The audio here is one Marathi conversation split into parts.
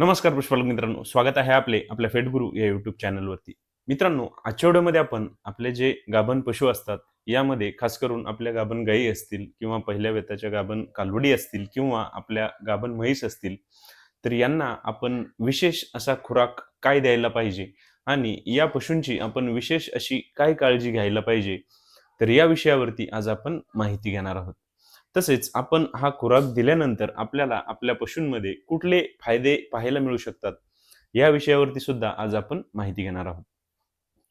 नमस्कार पुष्पालक मित्रांनो स्वागत आहे आपले आपल्या फेटगुरु या युट्यूब चॅनलवरती मित्रांनो आजच्या व्हिडिओमध्ये आपण आपले जे गाभण पशु असतात यामध्ये खास करून आपल्या गाभण गायी असतील किंवा पहिल्या वेताच्या गाभण कालवडी असतील किंवा आपल्या गाभण म्हैस असतील तर यांना आपण विशेष असा खुराक काय द्यायला पाहिजे? आणि या पशूंची आपण विशेष अशी काय काळजी घ्यायला पाहिजे? तर या विषयावरती आज आपण माहिती घेणार आहोत. तसेच आपण हा खुराक दिल्यानंतर आपल्याला आपल्या पशूंमध्ये कुठले फायदे पाहायला मिळू शकतात या विषयावरती सुद्धा आज आपण माहिती घेणार आहोत.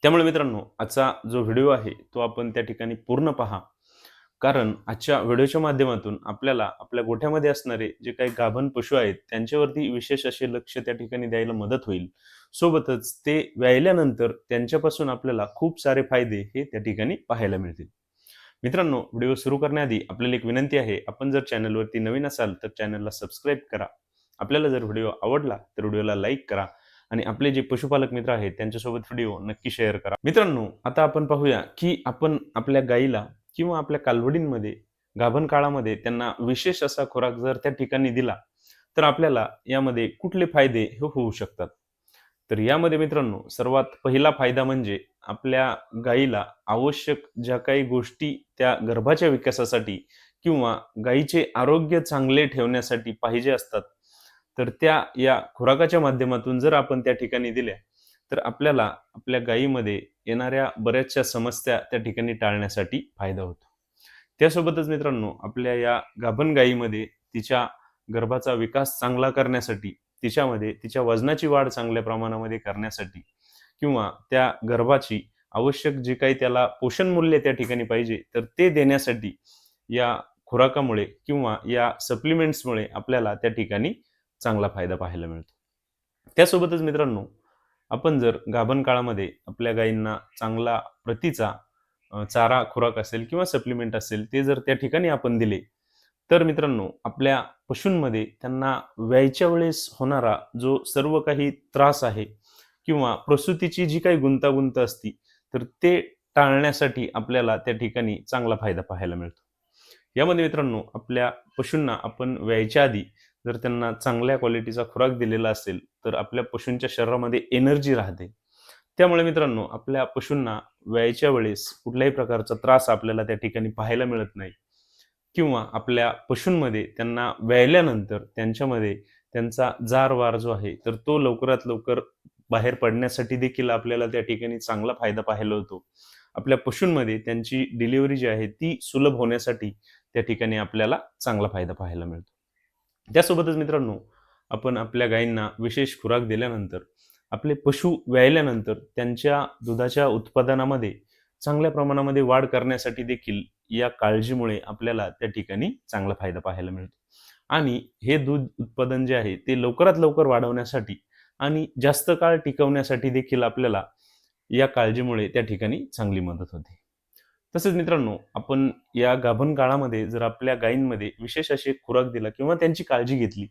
त्यामुळे मित्रांनो आजचा जो व्हिडिओ आहे तो आपण त्या ठिकाणी पूर्ण पहा. कारण आजच्या व्हिडिओच्या माध्यमातून आपल्याला आपल्या गोठ्यामध्ये असणारे जे काही गाभण पशु आहेत त्यांच्यावरती विशेष असे लक्ष त्या ठिकाणी द्यायला मदत होईल. सोबतच ते व्यायल्यानंतर त्यांच्यापासून आपल्याला खूप सारे फायदे हे त्या ठिकाणी पाहायला मिळतील. मित्रांनो व्हिडिओ सुरू करण्याआधी आपल्याला एक विनंती आहे आपण जर चॅनलवरती नवीन असाल तर चॅनलला सबस्क्राईब करा. आपल्याला जर व्हिडिओ आवडला तर व्हिडिओला लाईक करा आणि आपले जे पशुपालक मित्र आहेत त्यांच्यासोबत व्हिडिओ नक्की शेअर करा. मित्रांनो आता आपण पाहूया की आपण आपल्या गाईला किंवा आपल्या कालवडींमध्ये गाभण काळामध्ये त्यांना विशेष असा खुराक जर त्या ठिकाणी दिला तर आपल्याला यामध्ये कुठले फायदे हे होऊ शकतात? तर यामध्ये मित्रांनो सर्वात पहिला फायदा म्हणजे आपल्या गाईला आवश्यक ज्या काही गोष्टी त्या गर्भाच्या विकासासाठी किंवा गाईचे आरोग्य चांगले ठेवण्यासाठी पाहिजे असतात तर त्या या खुराकाच्या माध्यमातून जर आपण त्या ठिकाणी दिल्या तर आपल्याला आपल्या गायीमध्ये येणाऱ्या बऱ्याचशा समस्या त्या ठिकाणी टाळण्यासाठी फायदा होतो. त्यासोबतच मित्रांनो आपल्या या गाभण गायीमध्ये तिच्या गर्भाचा विकास चांगला करण्यासाठी तिच्यामध्ये तिच्या वजनाची वाढ चांगल्या प्रमाणामध्ये करण्यासाठी किंवा त्या गर्भाची आवश्यक जे काही त्याला पोषण मूल्य त्या ठिकाणी पाहिजे तर ते देण्यासाठी या खुराकामुळे किंवा या सप्लिमेंट्समुळे आपल्याला त्या ठिकाणी चांगला फायदा पाहायला मिळतो. त्यासोबतच मित्रांनो आपण जर गाभण काळामध्ये आपल्या गायींना चांगला प्रतीचा चारा खुराक असेल किंवा सप्लिमेंट असेल ते जर त्या ठिकाणी आपण दिले तर मित्रांनो आपल्या पशूंमध्ये त्यांना व्यायच्या वेळेस होणारा जो सर्व काही त्रास आहे किंवा प्रसूतीची जी काही गुंतागुंत असती तर ते टाळण्यासाठी आपल्याला त्या ठिकाणी चांगला फायदा पाहायला मिळतो. यामध्ये मित्रांनो आपल्या पशूंना आपण व्यायच्या आधी जर त्यांना चांगल्या क्वालिटीचा खुराक दिलेला असेल तर आपल्या पशूंच्या शरीरामध्ये एनर्जी राहते. त्यामुळे मित्रांनो आपल्या पशूंना व्यायच्या वेळेस कुठल्याही प्रकारचा त्रास आपल्याला त्या ठिकाणी पाहायला मिळत नाही. किंवा आपल्या पशूंमध्ये त्यांना व्यायल्यानंतर त्यांच्यामध्ये त्यांचा जार वार जो आहे तर तो लवकरात लवकर बाहेर पडण्यासाठी देखील आपल्याला त्या ठिकाणी चांगला फायदा पाहायला होतो. आपल्या पशूंमध्ये त्यांची डिलिव्हरी जी आहे ती सुलभ होण्यासाठी त्या ठिकाणी आपल्याला चांगला फायदा पाहायला मिळतो. त्यासोबतच मित्रांनो आपण आपल्या गायींना विशेष खुराक दिल्यानंतर आपले पशु व्यायल्यानंतर त्यांच्या दुधाच्या उत्पादनामध्ये चांगल्या प्रमाणामध्ये वाढ करण्यासाठी देखील या काळजीमुळे आपल्याला त्या ठिकाणी चांगला फायदा पाहायला मिळतो. आणि हे दूध उत्पादन जे आहे ते लवकरात लवकर वाढवण्यासाठी आणि जास्त काळ टिकवण्यासाठी देखील आपल्याला या काळजीमुळे त्या ठिकाणी चांगली मदत होते. तसेच मित्रांनो आपण या गाभण काळामध्ये जर आपल्या गायींमध्ये विशेष असे खुराक दिला किंवा त्यांची काळजी घेतली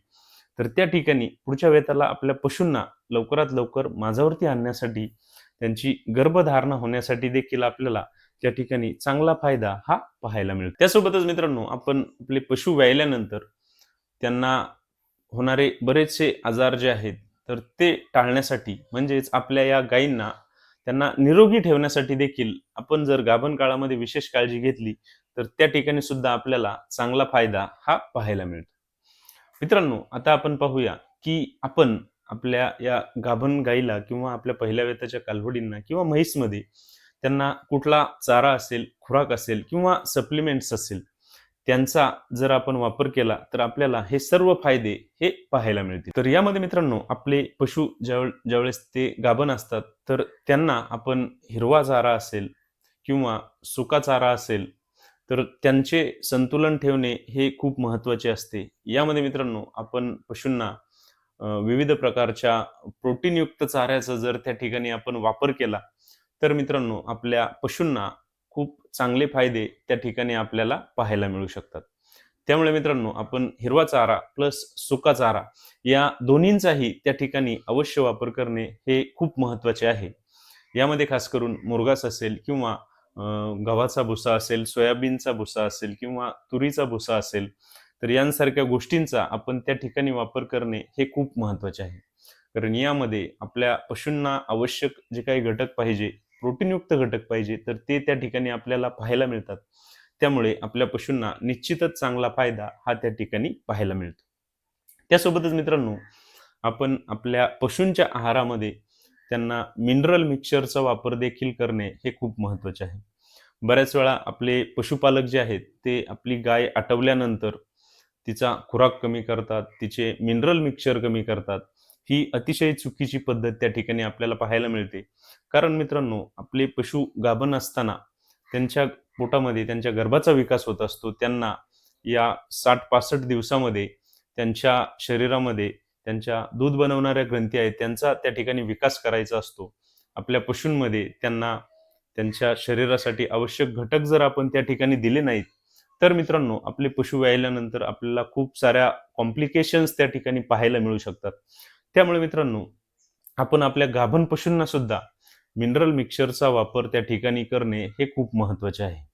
तर त्या ठिकाणी पुढच्या वेताला आपल्या पशूंना लवकरात लवकर माझावरती आणण्यासाठी त्यांची गर्भधारणा होण्यासाठी देखील आपल्याला त्या ठिकाणी चांगला फायदा हा पाहायला मिळतो. त्यासोबतच मित्रांनो आपण आपले पशु व्यायल्यानंतर त्यांना होणारे बरेचसे आजार जे आहेत तर ते टाळण्यासाठी म्हणजेच आपल्या या गायींना त्यांना निरोगी ठेवण्यासाठी देखील आपण जर गाभण काळामध्ये विशेष काळजी घेतली तर त्या ठिकाणी सुद्धा आपल्याला चांगला फायदा हा पाहायला मिळतो. मित्रांनो आता आपण पाहूया की आपण आपल्या या गाभण गाईला किंवा आपल्या पहिल्या वेताच्या कालवडींना किंवा म्हैसमध्ये त्यांना कुठला चारा असेल खुराक असेल किंवा सप्लिमेंट्स असेल त्यांचा जर आपण वापर केला तर आपल्याला हे सर्व फायदे हे पाहायला मिळतील. तर यामध्ये मित्रांनो आपले पशु ज्या ज्यावेळेस ते गाभण असतात तर त्यांना आपण हिरवा चारा असेल किंवा सुका चारा असेल तर त्यांचे संतुलन ठेवणे हे खूप महत्त्वाचे असते. यामध्ये मित्रांनो आपण पशूंना विविध प्रकारच्या प्रोटीनयुक्त चाऱ्याचा जर त्या ठिकाणी आपण वापर केला तर मित्रांनो आपल्या पशूंना खूप चांगले फायदे त्या ठिकाणी आपल्याला पाहायला मिळू शकतात. त्यामुळे मित्रांनो आपण हिरवा चारा प्लस सुका चारा या दोन्हींचाही त्या ठिकाणी अवश्य वापर करणे हे खूप महत्त्वाचे आहे. यामध्ये खास करून मुरगास असेल किंवा गव्हाचा भुसा असेल सोयाबीनचा भुसा असेल किंवा तुरीचा भुसा असेल तर यांसारख्या गोष्टींचा आपण त्या ठिकाणी वापर करणे हे खूप महत्त्वाचे आहे. कारण यामध्ये आपल्या पशूंना आवश्यक जे काही घटक पाहिजे प्रोटीनयुक्त घटक पाहिजे तर ते त्या ठिकाणी आपल्याला पाहायला मिळतात. त्यामुळे आपल्या पशूंना निश्चितच चांगला फायदा हा त्या ठिकाणी पाहायला मिळतो. त्यासोबतच मित्रांनो आपण आपल्या पशूंच्या आहारामध्ये त्यांना मिनरल मिक्सचरचा वापर देखील करणे हे खूप महत्त्वाचे आहे. बऱ्याच वेळा आपले पशुपालक जे आहेत ते आपली गाय आटवल्यानंतर तिचा खुराक कमी करतात तिचे मिनरल मिक्सचर कमी करतात. ही अतिशय चुकीची पद्धत त्या ठिकाणी आपल्याला पाहायला मिळते. कारण मित्रांनो आपले पशु गाभण असताना त्यांच्या पोटामध्ये त्यांच्या गर्भाचा विकास होत असतो. त्यांना या साठ पासष्ट दिवसामध्ये त्यांच्या शरीरामध्ये त्यांच्या दूध बनवणाऱ्या ग्रंथी आहेत त्यांचा त्या ठिकाणी विकास करायचा असतो. आपल्या पशूंमध्ये त्यांना त्यांच्या शरीरासाठी आवश्यक घटक जर आपण त्या ठिकाणी दिले नाहीत तर मित्रांनो आपले पशु व्यायल्यानंतर आपल्याला खूप साऱ्या कॉम्प्लिकेशन्स त्या ठिकाणी पाहायला मिळू शकतात. त्यामुळे मित्रांनो आपण आपल्या गाभण पशूंना सुद्धा मिनरल मिक्सरचा वापर त्या ठिकाणी करणे हे खूप महत्त्वाचे आहे.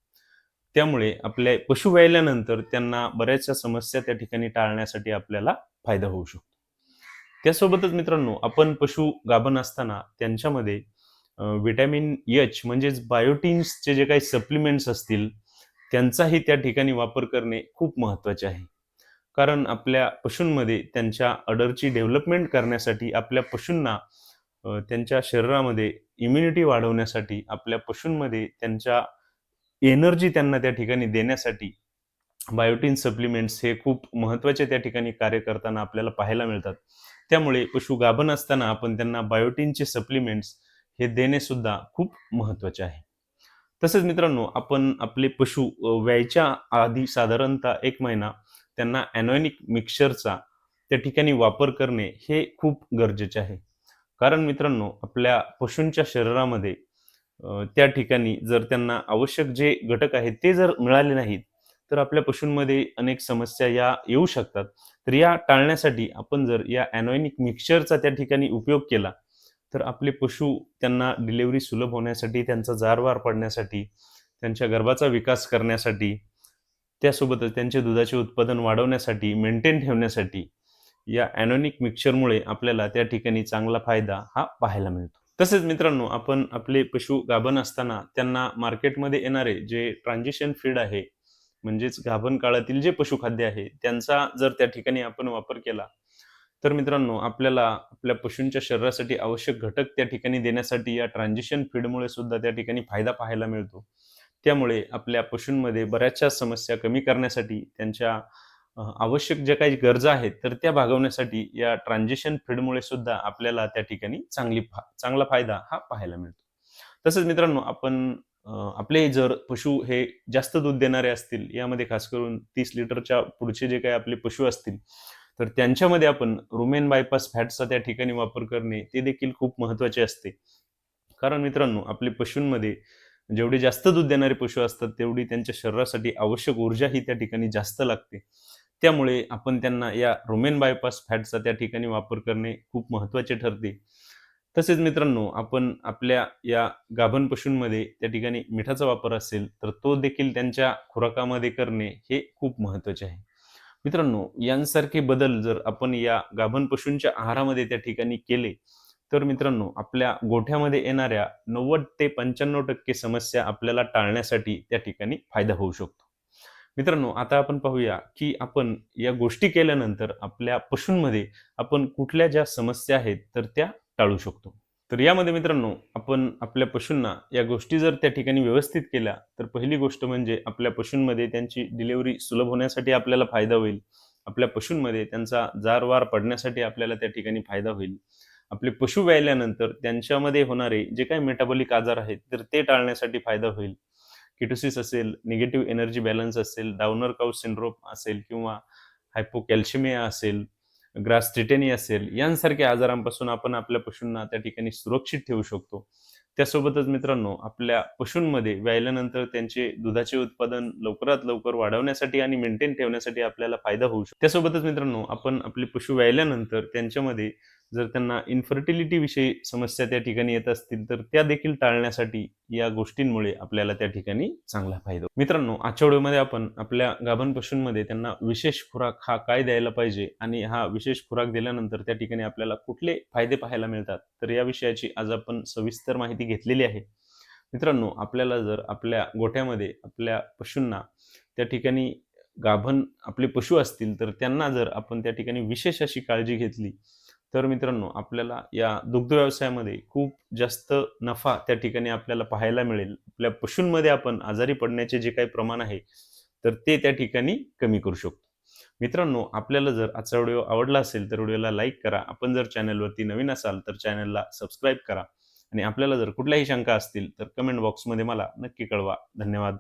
त्यामुळे आपल्या पशु व्यायल्यानंतर त्यांना बऱ्याचशा समस्या त्या ठिकाणी टाळण्यासाठी आपल्याला फायदा होऊ शकतो. त्यासोबतच मित्रांनो आपण पशु गाभण असताना त्यांच्यामध्ये विटॅमिन एच म्हणजेच बायोटिन्सचे जे काही सप्लिमेंट्स असतील त्यांचाही त्या ठिकाणी वापर करणे खूप महत्त्वाचे आहे. कारण आपल्या पशूंमध्ये त्यांच्या अडरची डेव्हलपमेंट करण्यासाठी आपल्या पशूंना त्यांच्या शरीरामध्ये इम्युनिटी वाढवण्यासाठी आपल्या पशूंमध्ये त्यांच्या एनर्जी त्यांना त्या ठिकाणी देण्यासाठी बायोटीन सप्लिमेंट्स हे खूप महत्त्वाचे त्या ठिकाणी कार्य करताना आपल्याला पाहायला मिळतात. त्यामुळे पशु गाभण असताना आपण त्यांना बायोटीनचे सप्लिमेंट्स हे देणे सुद्धा खूप महत्त्वाचे आहे. तसेच मित्रांनो आपण आपले पशु व्यायच्या आधी साधारणतः एक महिना त्यांना ॲनॉनिक मिक्सरचा त्या ठिकाणी वापर करणे हे खूप गरजेचे आहे. कारण मित्रांनो आपल्या पशूंच्या शरीरामध्ये त्या ठिकाणी जर त्यांना आवश्यक जे घटक आहेत ते जर मिळाले नाहीत तर आपल्या पशूंमध्ये अनेक समस्या या येऊ शकतात. तर या टाळण्यासाठी आपण जर या ॲनॉनिक मिक्सचरचा त्या ठिकाणी उपयोग केला तर आपले पशु त्यांना डिलेवरी सुलभ होण्यासाठी त्यांचा जारवार पडण्यासाठी त्यांच्या गर्भाचा विकास करण्यासाठी त्यासोबतच त्यांचे दुधाचे उत्पादन वाढवण्यासाठी मेंटेन ठेवण्यासाठी या ॲनॉनिक मिक्सरमुळे आपल्याला त्या ठिकाणी चांगला फायदा हा पाहायला मिळतो. तसेच मित्रांनो आपण आपले पशु गाभण असताना त्यांना मार्केटमध्ये येणारे जे ट्रान्झिशन फीड आहे म्हणजेच गाभण काळातील जे पशुखाद्य आहे त्यांचा जर त्या ठिकाणी आपण वापर केला तर मित्रांनो आपल्याला आपल्या पशूंच्या शरीरासाठी आवश्यक घटक त्या ठिकाणी देण्यासाठी या ट्रान्झिशन फीडमुळे सुद्धा त्या ठिकाणी फायदा पाहायला मिळतो. त्यामुळे आपल्या पशूंमध्ये बऱ्याचशा समस्या कमी करण्यासाठी त्यांच्या आवश्यक ज्या काही गरजा आहेत तर त्या भागवण्यासाठी या ट्रान्झिशन फीडमुळे सुद्धा आपल्याला त्या ठिकाणी चांगली चांगला फायदा हा पाहायला मिळतो. तसंच मित्रांनो आपण आपले जर पशु हे जास्त दूध देणारे असतील यामध्ये खास करून तीस लिटरच्या पुढचे जे काही आपले पशु असतील तर त्यांच्यामध्ये आपण रुमेन बायपास फॅटचा त्या ठिकाणी वापर करणे ते देखील खूप महत्त्वाचे असते. कारण मित्रांनो आपले पशूंमध्ये जेवढे जास्त दूध देणारे पशु असतात तेवढी त्यांच्या शरीरासाठी आवश्यक ऊर्जा ही त्या ठिकाणी जास्त लागते. त्यामुळे आपण त्यांना या रोमेन बायपास फॅटचा त्या ठिकाणी वापर करणे खूप महत्त्वाचे ठरते. तसेच मित्रांनो आपण आपल्या या गाभण पशूंमध्ये त्या ठिकाणी मिठाचा वापर असेल तर तो देखील त्यांच्या खुराकामध्ये करणे हे खूप महत्त्वाचे आहे. मित्रांनो यांसारखे बदल जर आपण या गाभण पशूंच्या आहारामध्ये त्या ठिकाणी केले तर मित्रांनो आपल्या गोठ्यामध्ये येणाऱ्या नव्वद ते पंच्याण्णव टक्के समस्या आपल्याला टाळण्यासाठी त्या ठिकाणी फायदा होऊ शकतो. मित्रांनो आता आपण पाहूया की आपण या गोष्टी केल्यानंतर आपल्या पशूंमध्ये आपण कुठल्या ज्या समस्या आहेत तर त्या टाळू शकतो. तर यामध्ये मित्रांनो आपण आपल्या पशूंना या गोष्टी जर त्या ठिकाणी व्यवस्थित केल्या तर पहिली गोष्ट म्हणजे आपल्या पशूंमध्ये त्यांची डिलिव्हरी सुलभ होण्यासाठी आपल्याला फायदा होईल. आपल्या पशूंमध्ये त्यांचा जारवार पडण्यासाठी आपल्याला त्या ठिकाणी फायदा होईल. आपले पशु व्यायल्यानंतर त्यांच्यामध्ये होणारे जे काही मेटाबॉलिक आजार आहेत तर ते टाळण्यासाठी फायदा होईल. किटोसिस असेल निगेटिव्ह एनर्जी बॅलन्स असेल डाउनर काउ सिंड्रोम असेल किंवा हायपोकॅल्शिमिया असेल ग्रास ट्रिटेनी असेल यांसारख्या आजारांपासून आपण आपल्या पशूंना त्या ठिकाणी सुरक्षित ठेवू शकतो. त्यासोबतच मित्रांनो आपल्या पशूंमध्ये व्यायल्यानंतर त्यांचे दुधाचे उत्पादन लवकरात लवकर वाढवण्यासाठी आणि मेंटेन ठेवण्यासाठी आपल्याला फायदा होऊ शकतो. त्यासोबतच मित्रांनो आपण आपले पशु व्यायल्यानंतर त्यांच्यामध्ये जर त्यांना इन्फर्टिलिटी विषयी समस्या त्या ठिकाणी येत असतील तर त्या देखील टाळण्यासाठी या गोष्टींमुळे आपल्याला त्या ठिकाणी चांगला फायदा मित्रांनो आजच्या व्हिडिओमध्ये आपण आपल्या गाभण पशूंमध्ये त्यांना विशेष खुराक हा काय द्यायला पाहिजे आणि हा विशेष खुराक दिल्यानंतर त्या ठिकाणी आपल्याला कुठले फायदे पाहायला मिळतात तर या विषयाची आज आपण सविस्तर माहिती घेतलेली आहे. मित्रांनो आपल्याला जर आपल्या गोठ्यामध्ये आपल्या पशूंना त्या ठिकाणी गाभण आपले पशु असतील तर त्यांना जर आपण त्या ठिकाणी विशेष अशी काळजी घेतली तर मित्रांनो आपल्याला या दुग्ध व्यवसायामध्ये खूप जास्त नफा त्या ठिकाणी आपल्याला पाहायला मिळेल. आपल्या पशूंमध्ये आपण आजारी पडण्याचे जे काही प्रमाण आहे तर ते त्या ठिकाणी कमी करू शकतो. मित्रांनो आपल्याला जर आजचा व्हिडिओ आवडला असेल तर व्हिडिओला लाईक करा. आपण जर चॅनलवरती नवीन असाल तर चॅनलला सबस्क्राईब करा. आणि आपल्याला जर कुठल्याही शंका असतील तर कमेंट बॉक्समध्ये मला नक्की कळवा. धन्यवाद.